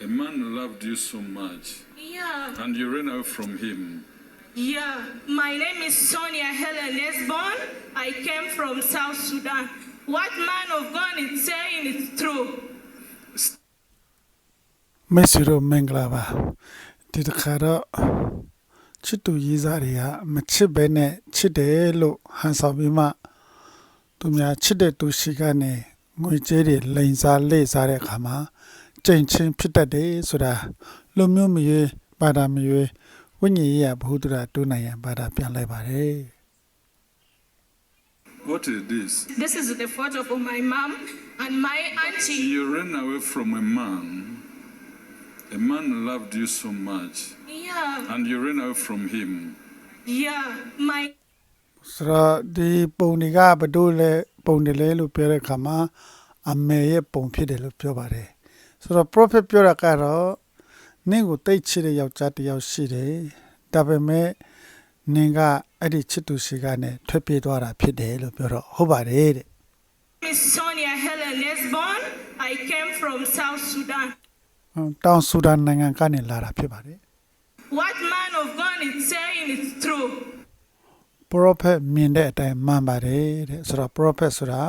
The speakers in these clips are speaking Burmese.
A man loved you so much, Yeah, and you ran away from him. yeah. My name is Sonia Helen Nesbon. I came from South Sudan. What man of God is saying is true. မိတ်ဆွေတို့မင်္ဂလာပါဒီတစ်ခါတော့ချစ်သူရေးစားတွေကမချစ်ဘဲနဲ့ချစ်တယ်လို့ဟန်ဆောင်ပြီးမှသူများချစ်တဲ့သူရှိကနေငွေကြေးတွေလိန်စားလေ့စားတဲ့အခါမှာ ကြိမ်ချင်းဖြစ်တတ်တယ်ဆိုတာလူမျိုးမရွေးဘာသာမရွေးဝိညာဉ်ရေးရဘုဒ္ဓရာတူနိုင်ရန်ဘာသာပြန်လိုက်ပါတယ် What is this? This is the photo of my mom and my auntie. You ran away from a man. A man loved you so much, Yeah, and you ran away from him. yeah. My ဆိုတော့ဒီပုံတွေကဘယ်တို့လဲပုံတွေလဲလို့ပြောတဲ့အခါမှာအမေရဲ့ပုံဖြစ်တယ်လို့ပြောပါတယ် ဆိုတော့ prophet ပြောတာကတော့နင့်ကိုတိတ်ချစ်တဲ့ယောက်ျားတစ်ယောက်ရှိတယ်ဒါပေမဲ့နင်ကအဲ့ဒီချစ်သူရှိကနေထွက်ပြေးသွားတာဖြစ်တယ်လို့ပြောတော့ဟုတ်ပါတယ်တဲ့ name is Sonia Helen Nesbon. I came from South Sudan. တောင်ဆူဒန်နိုင်ငံကနေလာတာဖြစ်ပါတယ် What man of God is saying is true. prophet မြင်တဲ့အတိုင်းမှန်ပါတယ်တဲ့ဆိုတော့ prophet ဆိုတာ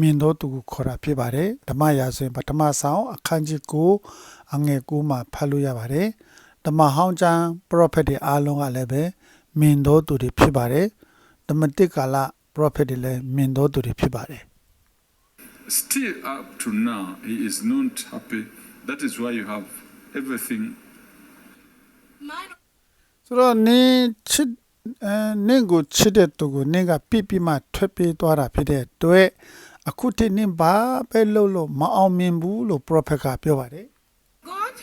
မြင်တော့သူကိုခေါ်တာဖြစ်ပါတယ်ဓမ္မရာဇဝင်ပထမဆောင်အခန်းကြီး9အငယ်9မှာဖတ်လို့ရပါတယ်ဓမ္မဟောင်းကျမ်း prophet တွေအားလုံးကလည်းပဲမြင်တော့သူတွေဖြစ်ပါတယ်ဓမ္မတိကာလ prophet တွေလည်းမြင်တော့သူတွေဖြစ်ပါတယ် Still up to now, he is not happy. That is why you have everything. Man ဆိုတော့နင်းချစ်အဲနင်းကိုချစ်တဲ့သူကိုနင်းကပြစ်ပြီးမှထွက်ပြေးသွားတာဖြစ်တဲ့အတွက် အခုထိနင်းဘာပဲလုပ်လို့မအောင်မြင်ဘူးလို့ prophet ကပြောပါတယ် God,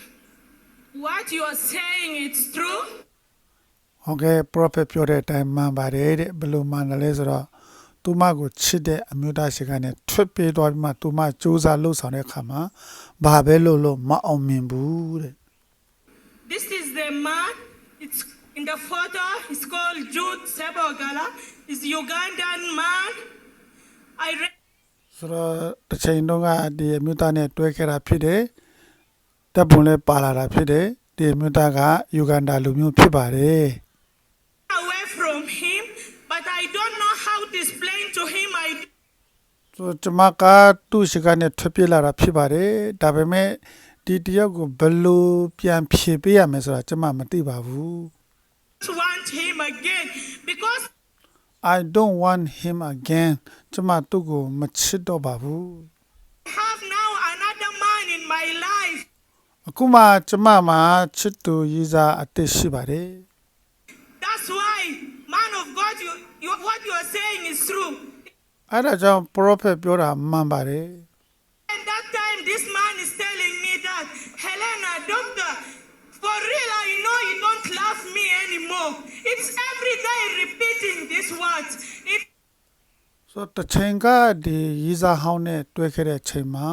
what you are saying is true. ဟုတ်ကဲ့ prophet ပြောတဲ့အတိုင်းမှန်ပါတယ်တဲ့ဘယ်လိုမှန်တယ်လဲဆိုတော့သူမကိုချစ်တဲ့အမျိုးသားရှိကနေထွက်ပြေးသွားပြီးမှသူမစူးစမ်းလှုပ်ဆောင်တဲ့အခါမှာဘာပဲလုပ်လို့မအောင်မြင်ဘူးတဲ့ This is the man. It's in the photo. It's called Jude Sebogala. He's Ugandan man. I read ဆိုတော့တစ်ချိန်တုန်းကဒီအမျိုးသားနဲ့တွဲခဲ့တာဖြစ်တယ်တပ်ပုံလည်းပါလာတာဖြစ်တယ်ဒီအမျိုးသားကယူဂန်ဒါလူမျိုးဖြစ်ပါတယ် away from him, but I don't know how to explain to him. I ဆိုတော့ကျွန်မကသူ့ရှိကနေထွက်ပြေးလာတာဖြစ်ပါတယ်ဒါပေမဲ့ဒီတယောက်ကိုဘယ်လိုပြန်ဖြေပေးရမလဲဆိုတာကျွန်မမသိပါဘူး don't want him again because I don't want him again ကျွန်မသူ့ကိုမချစ်တော့ပါဘူး I have now another man in my life. အခုမှကျွန်မမှာချစ်သူရေးစားအသက်ရှိပါတယ် That's why, man of God, you, you, what you are saying is true. အဲ့ဒါကြောင့် prophet ပြောတာမှန်ပါတယ် And that time, this man is telling me that, Helena, doctor, for real, anymore. It's every day repeating these words. It ဆိုတော့တစ်ချိန်ကဒီရေးစားဟောင်းနဲ့တွေ့ခဲ့တဲ့ချိန်မှာ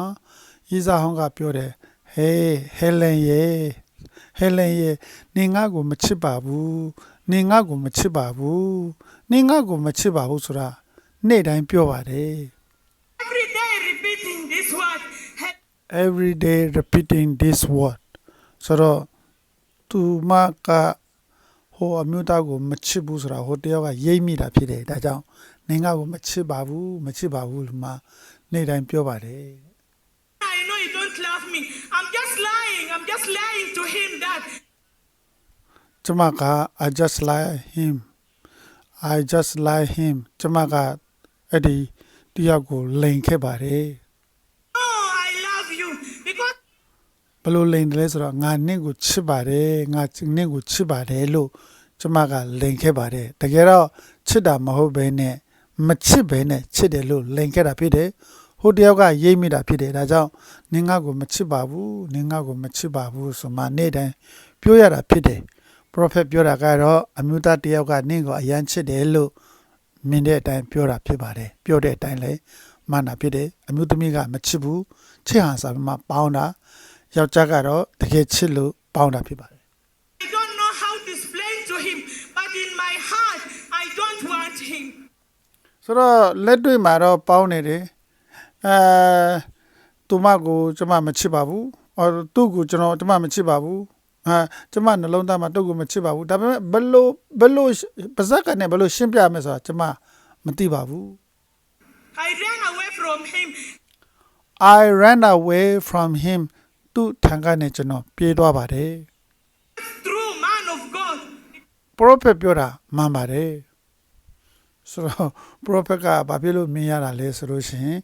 ရေးစားဟောင်းကပြောတယ်ဟေးဟဲလန်ရေဟဲလန်ရေနင်ငါ့ကိုမချစ်ပါဘူးနင်ငါ့ကိုမချစ်ပါဘူးနင်ငါ့ကိုမချစ်ပါဘူးဆိုတာနေ့တိုင်းပြောပါတယ် every day repeating this word. He- every day repeating this word ဆိုတော့သူမက ဟိုအမျိုးသားကိုမချစ်ဘူးဆိုတာဟိုတယောက်ကရိပ်မိတာဖြစ်တယ်ဒါကြောင့်နင်ငါ့ကိုမချစ်ပါဘူးမချစ်ပါဘူးလို့မှနေ့တိုင်းပြောပါတယ် I know you don't love me. I'm just lying. I'm just lying to him that ကျမက I just like him I just like him ကျမကအဲ့ဒီတယောက်ကိုလိန်ခဲ့ပါတယ် no, I love you because ဘယ်လိုလိန်တယ်လဲဆိုတော့ငါနင့်ကိုချစ်ပါတယ်ငါနင့်ကိုချစ်ပါတယ်လို့ကျမကလိန်ခဲ့ပါတယ်တကယ်တော့ချစ်တာမဟုတ်ဘဲနဲ့မချစ်ဘဲနဲ့ချစ်တယ်လို့လိန်ခဲ့တာဖြစ်တယ်ဟိုတယောက်ကရိပ်မိတာဖြစ်တယ်ဒါကြောင့်နင်ငါကိုမချစ်ပါဘူးနင်ငါကိုမချစ်ပါဘူးဆိုမှနေ့တိုင်းပြောရတာဖြစ်တယ် prophet ပြောတာကတော့အမျိုးသားတယောက်ကနင့်ကိုအယမ်းချစ်တယ်လို့မြင်တဲ့အတိုင်းပြောတာဖြစ်ပါတယ်ပြောတဲ့အတိုင်းလည်းမှန်တာဖြစ်တယ်အမျိုးသမီးကမချစ်ဘူးချစ်ဟန်စာပြီးမှပေါင်းတာ ယောက်ျားကတော့တကယ်ချစ်လို့ပေါင်းတာဖြစ်ပါတယ် I don't know how to explain to him, but in my heart, I don't want him. ဆိုတော့လက်တွေ့မှာတော့ပေါင်းနေတယ်အဲသူမကိုကျွန်မမချစ်ပါဘူးအော်သူ့ကိုကျွန်တော်ကျမမချစ်ပါဘူးဟာကျမနှလုံးသားမှာသူ့ကိုမချစ်ပါဘူးဒါပေမဲ့ဘယ်လို့ဘယ်လို့ပါဇက်ကနဲ့ဘယ်လို့ရှင်းပြမယ်ဆိုတာကျမမသိပါဘူး I ran away from him. I ran away from him သူ့ထံကနေကျွန်တော်ပြေးသွားပါတယ် True man of God. prophet ပြောတာမှန်ပါတယ်ဆိုတော့ prophet ကဘာဖြစ်လို့မြင်ရတာလဲဆိုလို့ရှိရင်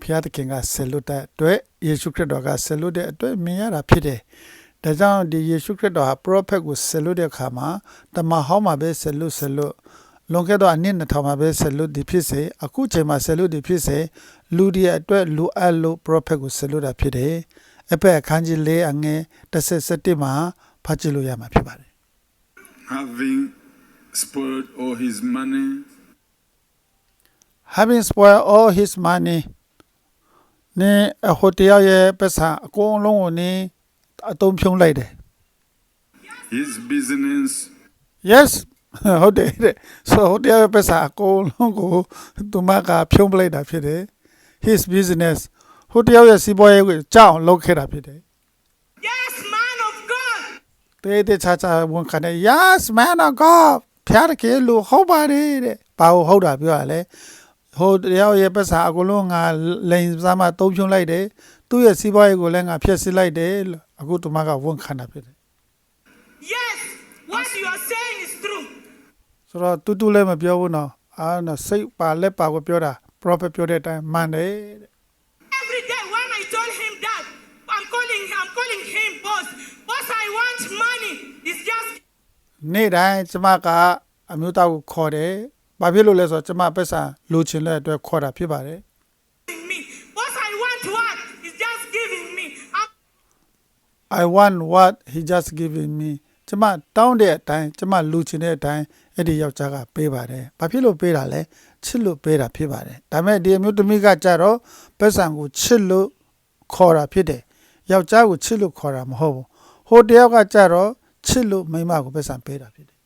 ဘုရားသခင်ကဆက်လွတ်တဲ့အတွက်ယေရှုခရစ်တော်ကဆက်လွတ်တဲ့အတွက်မြင်ရတာဖြစ်တယ်ဒါကြောင့်ဒီယေရှုခရစ်တော်ဟာ prophet ကိုဆက်လွတ်တဲ့အခါမှာတမန်ဟောင်းမှာပဲဆက်လွတ်ဆက်လွတ်လွန်ခဲ့သောအနှစ်2000မှာပဲဆက်လွတ်ဒီဖြစ်စေအခုချိန်မှာဆက်လွတ်ဒီဖြစ်စေလူတွေအတွက်လူအပ်လို့ prophet ကိုဆက်လွတ်တာဖြစ်တယ် အဖက်အခန်းကြီး၄အငယ်17မှာဖတ်ကြည့်လို့ရမှာဖြစ်ပါတယ် Having spoiled all his money, having spoiled all his money နေအဟိုတယောက်ရဲ့ပတ်စံအကုန်လုံးကိုနေအသုံးဖြုံးလိုက်တယ် his business, yes ဟုတ်တယ်တဲ့ဆိုဟိုတယောက်ရဲ့ပတ်စံအကုန်လုံးကိုသူမကဖြုံးပလိုက်တာဖြစ်တယ် his business ဟိုတယောက်ရဲ့စီးပွားရေးကိုကြောက်အောင်လုပ်ခဲ့တာဖြစ်တယ် Yes, man of God. တေးတေးချာချာဝန်ခံတယ် yes man of god ဖျားတကယ်လို့ဟုတ်ပါတယ်တဲ့ဘာလို့ဟုတ်တာပြောရလဲဟိုတယောက်ရဲ့ပတ်စံအကုန်လုံးငါလိန်စားမှသုံးဖြုံးလိုက်တယ်သူ့ရဲ့စီးပွားရေးကိုလည်းငါဖျက်ဆီးလိုက်တယ်လို့အခုသူမကဝန်ခံတာဖြစ်တယ် Yes, what you are saying is true. ဆိုတော့တူတူလည်းမပြောဘူးနော်အာနော်စိတ်ပါလက်ပါကိုပြောတာ prophet ပြောတဲ့အတိုင်းမှန်တယ်တဲ့ Every day when I told him that, I'm calling I'm calling him boss. Boss, I want money. It's just နေ့တိုင်းကျမကအမျိုးသားကိုခေါ်တယ်ဘာဖြစ်လို့လဲဆိုတော့ကျမပတ်စံလိုချင်တဲ့အတွက်ခေါ်တာဖြစ်ပါတယ် giving me. Boss, I want what? It's just giving me. I'm I want what he just giving me ကျမတောင်းတဲ့အတိုင်းကျမလူချင်တဲ့အတိုင်းအဲ့ဒီယောက်ျားကပေးပါတယ်။ဘာဖြစ်လို့ပေးတာလဲချစ်လို့ပေးတာဖြစ်ပါတယ်။ဒါပေမဲ့ဒီအမျိုးသမီးကကြတော့ပတ်စံကိုချစ်လို့ခေါ်တာဖြစ်တယ်။ယောက်ျားကိုချစ်လို့ခေါ်တာမဟုတ်ဘူး။ဟိုတယောက်ကကြတော့ ချစ်လို့မိန်းမကိုပတ်စံပေးတာဖြစ်တယ်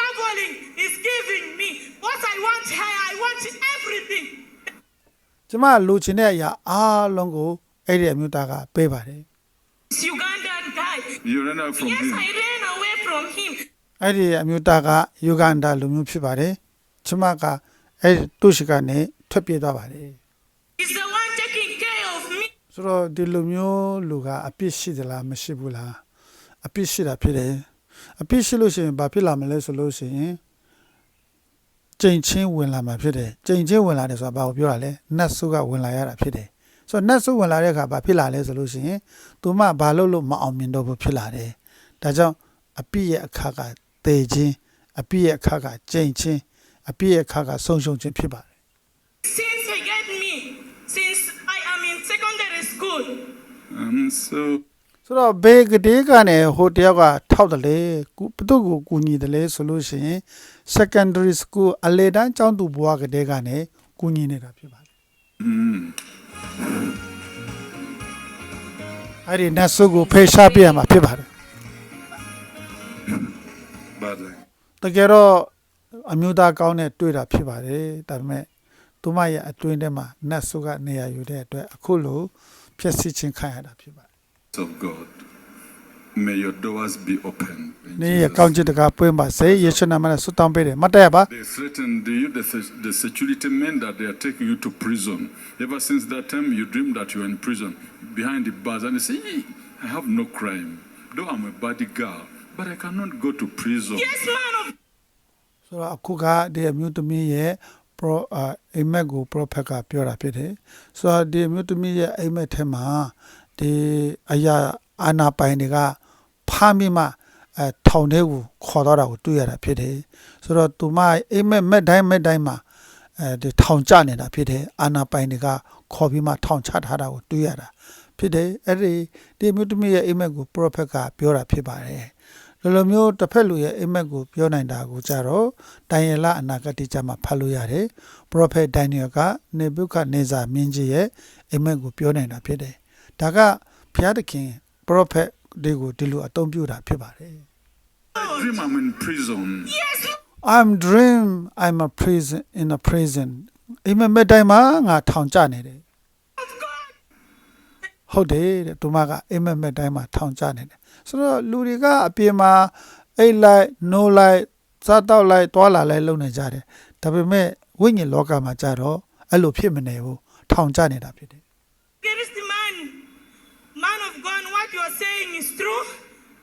traveling. It's giving me. Boss, I want hair. I want everything. ။ကျမလူချင်တဲ့အရာအားလုံးကိုအဲ့ဒီအမျိုးသားကပေးပါတယ် This Ugandan guy. you ran out from Yes, him. I ran away from him. ။အဲ့ဒီအမျိုးသားကယူဂန္ဒာလူမျိုးဖြစ်ပါတယ်။ကျမကအဲ့ဒီသူ့ရှိကနေထွက်ပြေးသွားပါတယ်။ He's the one taking care of me. ဆိုတော့ဒီလူမျိုးလူကအပြစ်ရှိသလားမရှိဘူးလား အပြစ်ရှိတာဖြစ်တယ်အပြစ်ရှိလို့ရှိရင်ဘာဖြစ်လာမလဲဆိုလို့ရှိရင်ကြိမ်ချင်းဝင်လာမှာဖြစ်တယ်ကြိမ်ချင်းဝင်လာတယ်ဆိုတာဘာကိုပြောတာလဲနတ်ဆုကဝင်လာရတာဖြစ်တယ်ဆိုတော့နတ်ဆုဝင်လာတဲ့အခါဘာဖြစ်လာလဲဆိုလို့ရှိရင်သူမဘာလို့လို့မအောင်မြင်တော့ဘူးဖြစ်လာတယ်ဒါကြောင့်အပြစ်ရဲ့အခါကတေခြင်းအပြစ်ရဲ့အခါကကြိမ်ချင်းအပြစ်ရဲ့အခါကဆုံးရှုံးခြင်းဖြစ်ပါတယ် Since he get me, since I am in secondary school, And so ဆိုတော့ဘေကတိကနေဟိုတယောက်ကထောက်တယ်လေကုဘသူ့ကိုကူညီတယ်လေဆိုလို့ရှိရင် secondary school အလေတန်းကျောင်းသူဘွားကလေးကနေကူညီနေတာဖြစ်ပါတယ် mm, အဲ့ဒီနတ်ဆုကိုဖေရှားပြရမှာဖြစ်ပါတယ် badly. တကယ်တော့အမျိုးသားကောင်းနဲ့တွေ့တာဖြစ်ပါတယ်ဒါပေမဲ့သူမရဲ့အတွင်းထဲမှာနတ်ဆုကနေရာယူတဲ့အတွက်အခုလိုဖြစ်စီချင်းခံရတာဖြစ်ပါတယ် of God. May your doors be open. in နေ့ရ Jesus' ကောင်းချစ်တကားပွင့်ပါစေယေရှုနာမနဲ့ဆုတောင်းပေးတယ်မတ်တရပါ They threatened you, the, the security men, that they are taking you to prison. Ever since that time, you dream that you are in prison behind the bars, and you say, "Hey, I have no crime. Though I'm a bad girl, but I cannot go to prison. yes, man of ဆိုတော့အခုကဒီအမျိုးသမီးရဲ့ pro အိမ်မက်ကို prophet ကပြောတာဖြစ်တယ်ဆိုတော့ဒီအမျိုးသမီးရဲ့အိမ်မက်ထဲမှာ ဒီအရာအာနာပိုင်တွေကဖမ်းပြီးမှအဲထောင်ထဲကိုခေါ်တော့တာကိုတွေ့ရတာဖြစ်တယ်ဆိုတော့သူမအိမ်မက်မက်တိုင်းမက်တိုင်းမှာအဲဒီထောင်ကျနေတာဖြစ်တယ်အာနာပိုင်တွေကခေါ်ပြီးမှထောင်ချထားတာကိုတွေ့ရတာဖြစ်တယ်အဲ့ဒီဒီအမျိုးသမီးရဲ့အိမ်မက်ကို prophet ကပြောတာဖြစ်ပါတယ်လိုလိုမျိုးတစ်ဖက်လူရဲ့အိမ်မက်ကိုပြောနိုင်တာကိုကြတော့ဒိုင်ယလအနာဂတ်ကြမှာဖတ်လို့ရတယ်ပရိုဖက်ဒိုင်နီယယ်ကနေဘုခနေဇာမင်းကြီးရဲ့အိမ်မက်ကိုပြောနိုင်တာဖြစ်တယ် ဒါကဘုရားသခင်ပရိုဖက်တွေကိုဒီလိုအသုံးပြုတာဖြစ်ပါတယ် I dream I'm in prison. yes, I'm dream I'm a prison in a prison အိမ်မက်မဲ့တိုင်းမှာငါထောင်ကျနေတယ် of God. ဟုတ်တယ်တဲ့သူမကအိမ်မက်မက်တိုင်းမှာထောင်ကျနေတယ်ဆိုတော့လူတွေကအပြင်မှာအိတ်လိုက်နိုးလိုက်စားတောက်လိုက်တွာလာလိုက်လုပ်နေကြတယ်ဒါပေမဲ့ဝိညာဉ်လောကမှာကြတော့အဲ့လိုဖြစ်မနေဘူးထောင်ကျနေတာဖြစ်တယ် Christ man, man of God, what you are saying is true.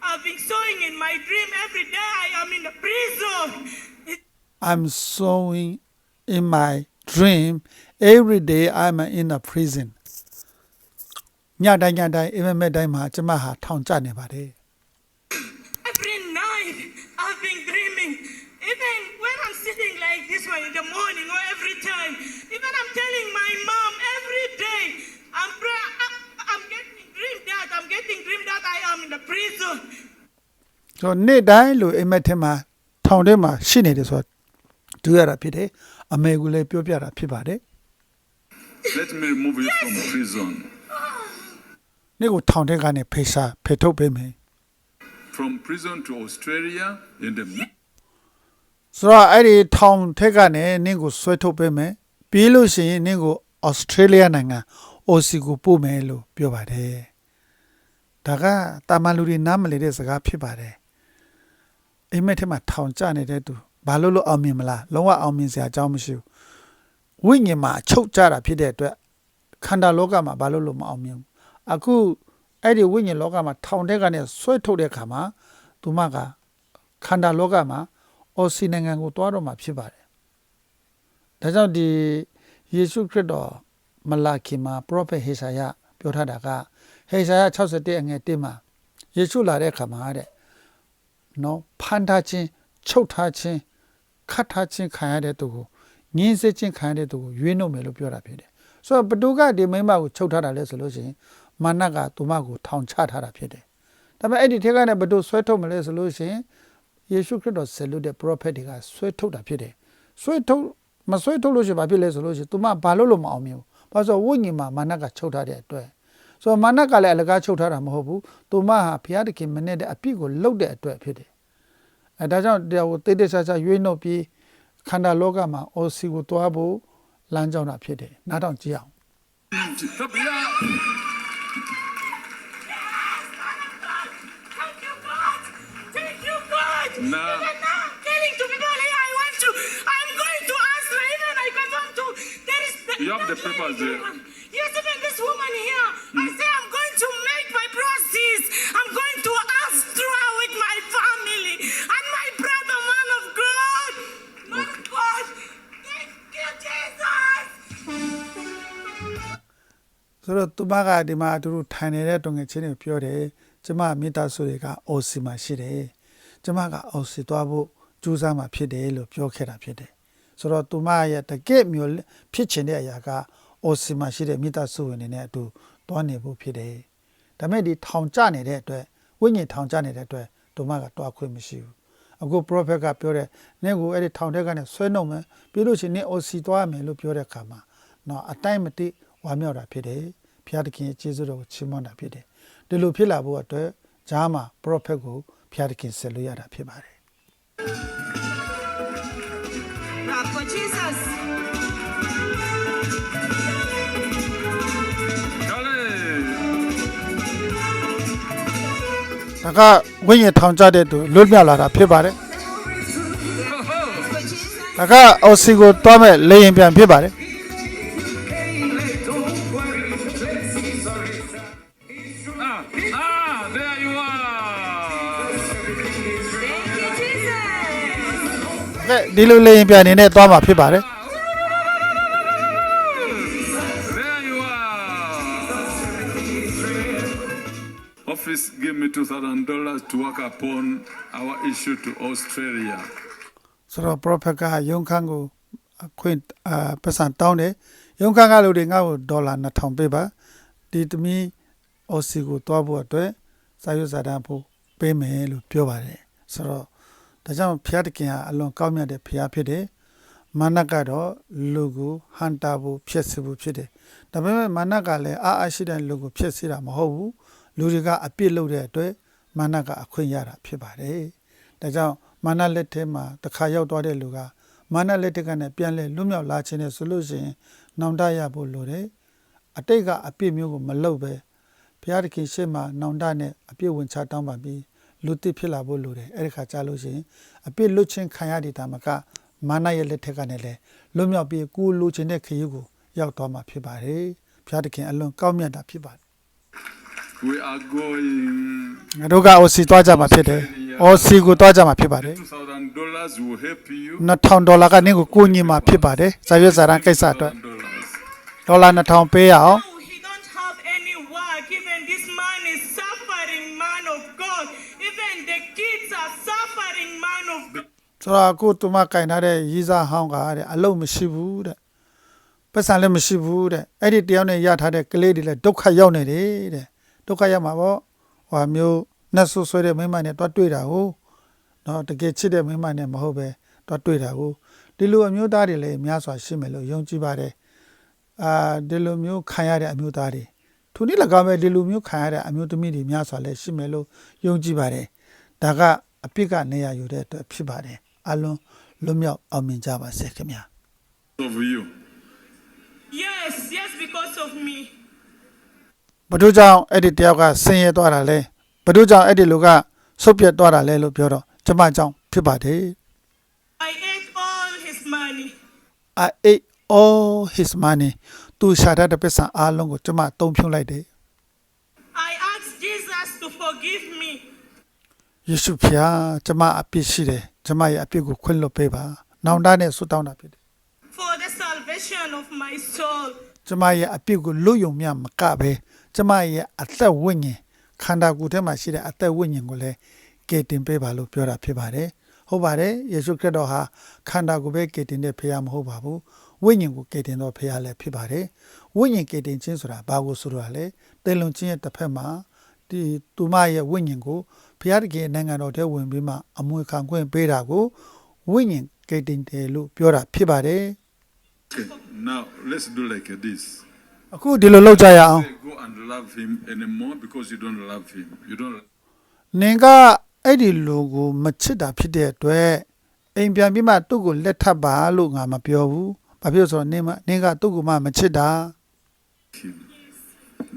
I've been sowing in my dream every day. I am in the prison. It- I'm sowing in my dream every day I'm in a prison ညတိုင်းညတိုင်းအိမ်မက်မက်တိုင်းမှာကျမဟာထောင်ကျနေပါတယ် that I'm getting dream that I am in the prison. ဆိုတော့နေ့တိုင်းလိုအိမ်မက်ထဲမှာထောင်ထဲမှာရှိနေတယ်ဆိုတော့ဒူရတာဖြစ်တယ်အမေကလည်းပြောပြတာဖြစ်ပါတယ် Let me remove you from prison. နေ့ကိုထောင်ထဲကနေဖေရှာဖေထုတ်ပေးမယ် From prison to Australia in the ဆိုတော့အဲ့ဒီထောင်ထဲကနေနင့်ကိုဆွဲထုတ်ပေးမယ်ပြီးလို့ရှိရင်နင့်ကိုဩစတြေးလျနိုင်ငံ OC ကိုပို့မယ်လို့ပြောပါတယ် ဒါကတာမန်လူတွေနားမလည်တဲ့စကားဖြစ်ပါတယ်အိမ်မက်ထဲမှာထောင်ကျနေတဲ့သူဘာလို့လို့အောင်မြင်မလားလုံးဝအောင်မြင်စရာအကြောင်းမရှိဘူးဝိညာဉ်မှာအချုပ်ကျတာဖြစ်တဲ့အတွက်ခန္ဓာလောကမှာဘာလို့လို့မအောင်မြင်ဘူးအခုအဲ့ဒီဝိညာဉ်လောကမှာထောင်ထဲကနေဆွဲထုတ်တဲ့အခါမှာသူမကခန္ဓာလောကမှာအော်စီနိုင်ငံကိုတွားတော့မှာဖြစ်ပါတယ်။ဒါကြောင့်ဒီယေရှုခရစ်တော်မလာခင်မှာ prophet ဟေရှာယ ပြောထားတာကဟေရှာယ61အငယ်1မှာယေရှုလာတဲ့အခါမှာတဲ့နော်ဖန်ထားခြင်းချုပ်ထားခြင်းခတ်ထားခြင်းခံရတဲ့သူကိုငင်းစစ်ခြင်းခံရတဲ့သူကိုရွေးနှုတ်မယ်လို့ပြောတာဖြစ်တယ်။ဆိုတော့ဘသူကဒီမိန်းမကိုချုပ်ထားတာလဲဆိုလို့ရှိရင်မာနကသူမကိုထောင်ချထားတာဖြစ်တယ်။ဒါပေမဲ့အဲ့ဒီထက်ကလည်းဘသူဆွဲထုတ်မလဲဆိုလို့ရှိရင်ယေရှုခရစ်တော်ဆက်လို့တဲ့ prophet တွေကဆွဲထုတ်တာဖြစ်တယ်။ဆွဲထုတ်မဆွဲထုတ်လို့ရှိရင်ဘာဖြစ်လဲဆိုလို့ရှိရင် तू မဘာလို့လို့မအောင်မြင်ဘူး။ ဘာလို့ဆိုဝိညာဉ်မှာမာနကချုပ်ထားတဲ့အတွက်ဆိုတော့မာနကလည်းအလကားချုပ်ထားတာမဟုတ်ဘူး။ तू မဟာဘုရားသခင်မနဲ့တဲ့အပြစ်ကိုလှုပ်တဲ့အတွက်ဖြစ်တယ်။အဲဒါကြောင့်တရားကိုတိတ်တိတ်ဆဆရွေးနှုတ်ပြီးခန္ဓာလောကမှာ OC ကိုတွားဖို့လမ်းကြောင်းတာဖြစ်တယ်။နားထောင်ကြည့်အောင် Stop You have the that papers lady there. woman. Yes, even this woman here. I say I'm going to make my process. I'm going to ask through her with my family and my brother, man of God. Man of God. Thank you, Jesus. ဆိုတော့သူမကဒီမှာသူတို့ထိုင်နေတဲ့တုံငယ်ချင်းတွေပြောတယ်ကျမမိသားစုတွေက OC မှာရှိတယ်ကျမက OC သွားဖို့ကြိုးစားမှာဖြစ်တယ်လို့ပြောခဲ့တာဖြစ်တယ် ဆိုတော့သူမရဲ့တကယ့်မျိုးဖြစ်ချင်တဲ့အရာက OC မှာရှိတဲ့မိသားစုဝင်တွေနဲ့အတူတွားနေဖို့ဖြစ်တယ်ဒါပေမဲ့ဒီထောင်ကျနေတဲ့အတွက်ဝိညာဉ်ထောင်ကျနေတဲ့အတွက်သူမကတွားခွင့်မရှိဘူးအခု prophet ကပြောတယ်နင့်ကိုအဲ့ဒီထောင်ထဲကနေဆွဲနှုတ်မယ်ပြီးလို့ရှိရင်နင့် OC သွားရမယ်လို့ပြောတဲ့အခါမှာနော်အတိုင်းမတိဝါမြောက်တာဖြစ်တယ်ဘုရားသခင်ရဲ့ကျေးဇူးတော်ကိုချီးမွမ်းတာဖြစ်တယ်ဒီလိုဖြစ်လာဖို့အတွက်ဂျားမှာ prophet ကိုဘုရားသခင်ဆက်လို့ရတာဖြစ်ပါတယ် for Jesus. Charlie. ဒါကဝိညာဉ်ထောင်ကျတဲ့သူလွတ်မြောက်လာတာဖြစ်ပါတယ်ဒါကအော်စီကိုတွားမဲ့လေရင်ပြန်ဖြစ်ပါတယ် ဒီလိုလေရင်ပြန်အနေနဲ့တွားမှာဖြစ်ပါတယ် There you are. Office gave me two thousand dollars to work upon our issue to Australia. ဆိုတော့ prophet ကယုံခန်းကိုအခွင့်အာပတ်စံတောင်းတယ်ယုံခန်းကလူတွေငါ့ကိုဒေါ်လာ2000ပေးပါဒီသမီး OC ကိုတွားဖို့အတွက်စာရွက်စာတမ်းဖို့ပေးမယ်လို့ပြောပါတယ်ဆိုတော့ ဒါကြောင့်ဘုရားသခင်ဟာအလွန်ကောင်းမြတ်တဲ့ဘုရားဖြစ်တယ်မာနကတော့လူကိုဟန်တာဖို့ဖြစ်စေဖို့ဖြစ်တယ်ဒါပေမဲ့မာနကလည်းအာအရှိတဲ့လူကိုဖြစ်စေတာမဟုတ်ဘူးလူတွေကအပြစ်လုပ်တဲ့အတွက်မာနကအခွင့်ရတာဖြစ်ပါတယ်ဒါကြောင့်မာနလက်ထဲမှာတစ်ခါရောက်သွားတဲ့လူကမာနလက်ထက်ကနေပြန်လဲလွတ်မြောက်လာခြင်းနဲ့ဆိုလို့ရှိရင်နောင်တရဖို့လိုတယ်အတိတ်ကအပြစ်မျိုးကိုမလုပ်ပဲဘုရားသခင်ရှေ့မှာနောင်တနဲ့အပြည့်ဝင်ချတောင်းပါပြီး လူတစ်ဖြစ်လာဖို့လိုတယ်အဲ့ဒီခါကြာလို့ရှိရင်အပြည့်လွတ်ချင်းခံရတဲ့တာမကမာနရဲ့လက်ထက်ကနေလဲလွတ်မြောက်ပြီးကိုယ်လိုချင်တဲ့ခရီးကိုရောက်သွားမှာဖြစ်ပါတယ်ဘုရားသခင်အလွန်ကောင်းမြတ်တာဖြစ်ပါတယ် We are going ငါတို့က OC သွားကြမှာဖြစ်တယ် OC ကိုသွားကြမှာဖြစ်ပါတယ် $2,000 dollars will help you. 2000ဒေါ်လာကနင်းကိုကိုညီမှာဖြစ်ပါတယ်ဇာရွက်ဇာရန်ကိစ္စအတွက် dollars. ဒေါ်လာ2000ပေးရအောင် ဆိုတော့အခုသူမကင်ထားတဲ့ရီးစားဟောင်းကတဲ့အလုံးမရှိဘူးတဲ့ပတ်စံလည်းမရှိဘူးတဲ့အဲ့ဒီတယောက်နဲ့ရထားတဲ့ကလေးတွေလည်းဒုက္ခရောက်နေတယ်တဲ့ဒုက္ခရောက်မှာပေါ့ဟိုမျိုးနှက်ဆွဆွဲတဲ့မိန်းမနဲ့တွားတွေ့တာကိုနော်တကယ်ချစ်တဲ့မိန်းမနဲ့မဟုတ်ပဲတွားတွေ့တာကိုဒီလိုအမျိုးသားတွေလည်းများစွာရှိမယ်လို့ယုံကြည်ပါတယ်အာဒီလိုမျိုးခံရတဲ့အမျိုးသားတွေသူနေ့၎င်းပဲဒီလိုမျိုးခံရတဲ့အမျိုးသမီးတွေများစွာလည်းရှိမယ်လို့ယုံကြည်ပါတယ်ဒါကအပြစ်ကနေရယူတဲ့အတွက်ဖြစ်ပါတယ် အလုံးလွတ်မြောက်အောင်မြင်ကြပါစေခင်ဗျာ Of you. Yes, yes, because of me. ဘတို့ကြောင့်အဲ့ဒီတယောက်ကဆင်းရဲသွားတာလဲဘတို့ကြောင့်အဲ့ဒီလူကဆုတ်ပြတ်သွားတာလဲလို့ပြောတော့ကျမကြောင့်ဖြစ်ပါတယ် I ate all his money. I ate all his money သူရှာတတ်တဲ့ပစ္စံအားလုံးကိုကျမတုံးဖြုံလိုက်တယ် I asked Jesus to forgive me. ယေရှုဖျားကျမအပြစ်ရှိတယ် ကျမရဲ့အပြစ်ကိုခွင့်လွှတ်ပေးပါနောင်တနဲ့ဆုတောင်းတာဖြစ်တယ် for the salvation of my soul. ကျမရဲ့အပြစ်ကိုလွတ်ယုံမြမကပဲကျမရဲ့အသက်ဝိညာဉ်ခန္ဓာကိုယ်ထဲမှာရှိတဲ့အသက်ဝိညာဉ်ကိုလည်းကယ်တင်ပေးပါလို့ပြောတာဖြစ်ပါတယ်ဟုတ်ပါတယ်ယေရှုခရစ်တော်ဟာခန္ဓာကိုယ်ပဲကယ်တင်တဲ့ဖခင်မဟုတ်ပါဘူးဝိညာဉ်ကိုကယ်တင်တော်ဖခင်လည်းဖြစ်ပါတယ်ဝိညာဉ်ကယ်တင်ခြင်းဆိုတာဘာကိုဆိုတော့လဲတေလွန်ခြင်းရဲ့တစ်ဖက်မှာဒီသူမရဲ့ဝိညာဉ်ကို ဖခင်တကယ်နိုင်ငံတော်ထဲဝင်ပြီးမှအမွေခံခွင့်ပေးတာကိုဝိညာဉ်ကယ်တင်တယ်လို့ပြောတာဖြစ်ပါတယ် Okay. Now let's do like this. အခုဒီလိုလုပ်ကြရအောင် Say, Go and love him anymore because you don't love him. You don't. နင်ကအဲ့ဒီလူကိုမချစ်တာဖြစ်တဲ့အတွက်အိမ်ပြန်ပြီးမှသူ့ကိုလက်ထပ်ပါလို့ငါမပြောဘူး။ဘာဖြစ်လို့ဆိုတော့နင်မနင်ကသူ့ကိုမှမချစ်တာ him.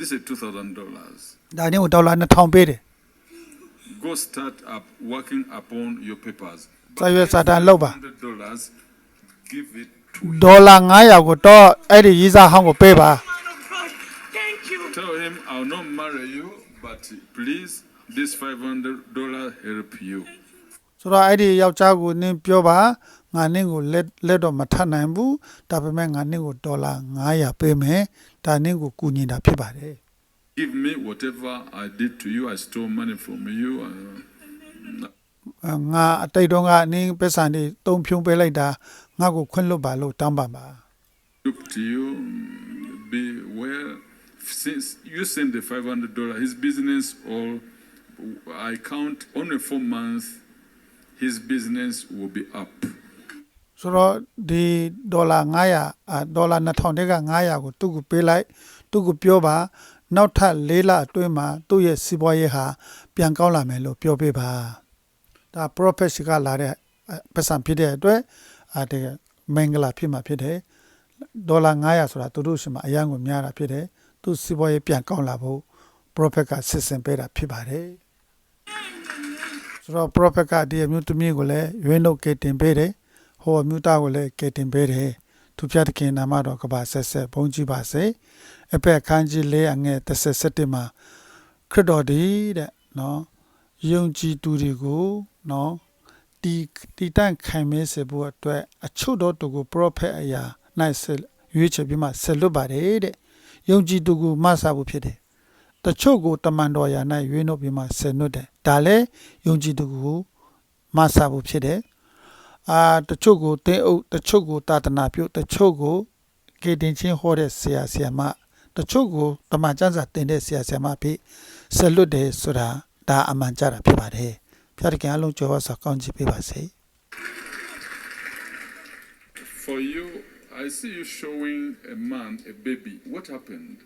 This is two thousand dollars. ။ဒါနင်ကိုဒေါ်လာ2000ပေးတယ် Go start up working upon your papers. ။စာရွက်စာတမ်းလုပ်ပါ Hundred dollars. Give it to. ။ဒေါ်လာ900ကိုတော့အဲ့ဒီရီးစားဟောင်းကိုပေးပါ Man of God, thank you. Tell him I'll not marry you, but please, this five hundred dollar help you. ။ဆိုတော့အဲ့ဒီယောက်ျားကိုနင်ပြောပါငါနင်ကိုလက်လက်တော့မထပ်နိုင်ဘူး။ဒါပေမဲ့ငါနင်ကိုဒေါ်လာ900ပေးမယ်။ဒါနင်ကိုကူညီတာဖြစ်ပါတယ်။ Give me whatever I did to you. I stole money from you. Uh, အာငါအတိတ်တုန်းကနင်းပက်ဆန်တွေတုံဖြုံပေးလိုက်တာငါ့ကိုခွင့်လွတ်ပါလို့တောင်းပန်ပါ look to you. Be well. Since you send the five hundred dollar, his business all I count only four months. His business will be up. ဆိုတော့ဒီဒေါ်လာ900အာဒေါ်လာ2000တက်က900ကိုသူ့ကိုပေးလိုက်သူ့ကိုပြောပါ နောက်ထပ်၄လအတွင်းမှာသူ့ရဲ့စီးပွားရေးဟာပြန်ကောင်းလာမယ်လို့ပြောပေးပါဒါ prophet ကလာတဲ့ပတ်စံဖြစ်တဲ့အတွက်အာတကယ်မင်္ဂလာဖြစ်မှာဖြစ်တယ်ဒေါ်လာ900ဆိုတာသူတို့ရှိမှအရန်ကိုများတာဖြစ်တယ်သူစီးပွားရေးပြန်ကောင်းလာဖို့ prophet ကစစ်စင်ပေးတာဖြစ်ပါတယ်ဆိုတော့ prophet ကဒီအမျိုးသမီးကိုလည်းရွေးနှုတ်ကယ်တင်ပေးတယ်ဟိုအမျိုးသားကိုလည်းကယ်တင်ပေးတယ်သူပြတ်တဲ့ခင်နာမတော်ကပါဆက်ဆက်ဘုန်းကြီးပါစေ အဖက်ခန်းကြီးလေးအငယ်37မှာခရစ်တော်ဒီတဲ့နော်ယုံကြည်သူတွေကိုနော်တီတီတန့်ခိုင်မဲစေဖို့အတွက်အချို့တော်သူကို prophet အရာနိုင်ဆက်ရွေးချယ်ပြီးမှဆက်လွတ်ပါတယ်တဲ့ယုံကြည်သူကိုမဆဖို့ဖြစ်တယ်တချို့ကိုတမန်တော်ရာ၌ရွေးနှုတ်ပြီးမှဆယ်နှုတ်တယ်ဒါလည်းယုံကြည်သူကိုမဆာဖို့ဖြစ်တယ်အာတချို့ကိုတင်းအုပ်တချို့ကိုတာသနာပြုတချို့ကိုကေတင်ချင်းဟောတဲ့ဆရာဆရာမ တချို့ကိုတမန်ကျမ်းစာတင်တဲ့ဆရာဆရာမဖြစ်ဆယ်လွတ်တယ်ဆိုတာဒါအမှန်ကြတာဖြစ်ပါတယ်ဖျားတခင်အလုံးကျော်ဝါစွာကောင်းချီးပေးပါစေ For you, I see you showing a man a baby. What happened?